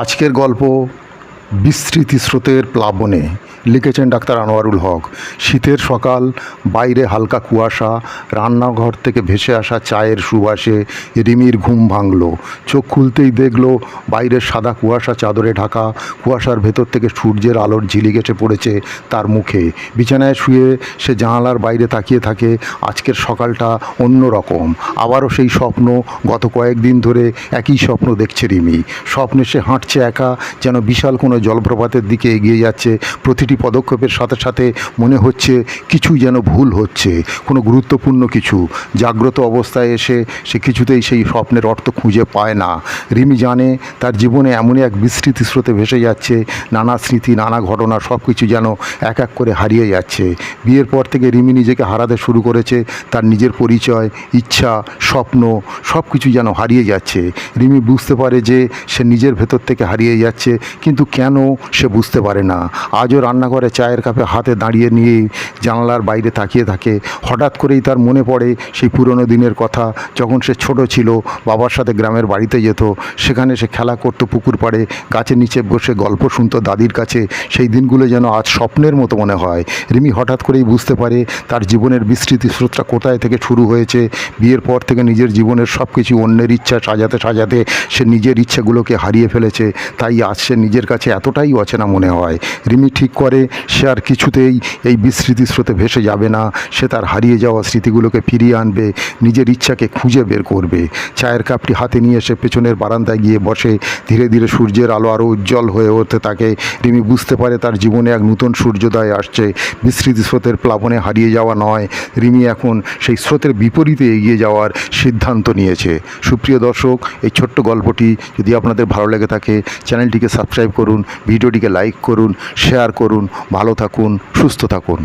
আজকের গল্প বিস্তৃতি স্রোতের প্লাবনে লিখেছেন ডাক্তার আনোয়ারুল হক। শীতের সকাল, বাইরে হালকা কুয়াশা, রান্নাঘর থেকে ভেসে আসা চায়ের সুবাসে রিমির ঘুম ভাঙল। চোখ খুলতেই দেখল বাইরের সাদা কুয়াশা চাদরে ঢাকা, কুয়াশার ভেতর থেকে সূর্যের আলোর ঝিলি গেছে পড়েছে তার মুখে। বিছানায় শুয়ে সে জানালার বাইরে তাকিয়ে থাকে, আজকের সকালটা অন্য রকম। আবারও সেই স্বপ্ন, গত কয়েকদিন ধরে একই স্বপ্ন দেখছে রিমি। স্বপ্নে সে হাঁটছে একা, যেন বিশাল কোনো জলপ্রপাতের দিকে এগিয়ে যাচ্ছে, প্রতিটি পদক্ষেপের সাথে সাথে মনে হচ্ছে কিছু যেন ভুল হচ্ছে, কোনো গুরুত্বপূর্ণ কিছু। জাগ্রত অবস্থায় এসে সে কিছুতেই সেই স্বপ্নের অর্থ খুঁজে পায় না। রিমি জানে তার জীবনে এমনই এক বিস্তৃতি স্রোতে ভেসে যাচ্ছে, নানা স্মৃতি, নানা ঘটনা সব কিছু যেন এক এক করে হারিয়ে যাচ্ছে। বিয়ের পর থেকে রিমি নিজেকে হারাতে শুরু করেছে, তার নিজের পরিচয়, ইচ্ছা, স্বপ্ন সব কিছু যেন হারিয়ে যাচ্ছে। রিমি বুঝতে পারে যে সে নিজের ভেতর থেকে হারিয়ে যাচ্ছে, কিন্তু কেন সে বুঝতে পারে না। আজও রান্নাঘরে চায়ের কাপে হাতে দাঁড়িয়ে নিয়েই জানলার বাইরে তাকিয়ে থাকে। হঠাৎ করেই তার মনে পড়ে সেই পুরনো দিনের কথা। যখন সে ছোট ছিল, বাবার সাথে গ্রামের বাড়িতে যেত, সেখানে সে খেলা করতো পুকুর পাড়ে, গাছের নিচে বসে গল্প শুনতো দাদির কাছে। সেই দিনগুলো যেন আজ স্বপ্নের মতো মনে হয়। রিমি হঠাৎ করেই বুঝতে পারে তার জীবনের বিস্তৃতি স্রোতটা কোথায় থেকে শুরু হয়েছে। বিয়ের পর থেকে নিজের জীবনের সব কিছু অন্যের ইচ্ছা সাজাতে সাজাতে সে নিজের ইচ্ছাগুলোকে হারিয়ে ফেলেছে। তাই আজ সে নিজের কাছে এতটাই অচেনা মনে হয়। রিমি ঠিক করে, সে আর কিছুতেই এই বিস্মৃতি স্রোতে ভেসে যাবে না। সে তার হারিয়ে যাওয়া স্মৃতিগুলোকে ফিরিয়ে আনবে, নিজের ইচ্ছাকে খুঁজে বের করবে। চায়ের কাপটি হাতে নিয়ে সে পেছনের বারান্দায় গিয়ে বসে। ধীরে ধীরে সূর্যের আলো আরও উজ্জ্বল হয়ে উঠতে তাকে। রিমি বুঝতে পারে তার জীবনে এক নতুন সূর্যোদয় আসছে। বিস্মৃতি স্রোতের প্লাবনে হারিয়ে যাওয়া নয়, রিমি এখন সেই স্রোতের বিপরীতে এগিয়ে যাওয়ার সিদ্ধান্ত নিয়েছে। সুপ্রিয় দর্শক, এই ছোট্ট গল্পটি যদি আপনাদের ভালো লেগে থাকে, চ্যানেলটিকে সাবস্ক্রাইব করুন, ভিডিওটিকে লাইক করুন, শেয়ার করুন ভালো থাকুন সুস্থ থাকুন।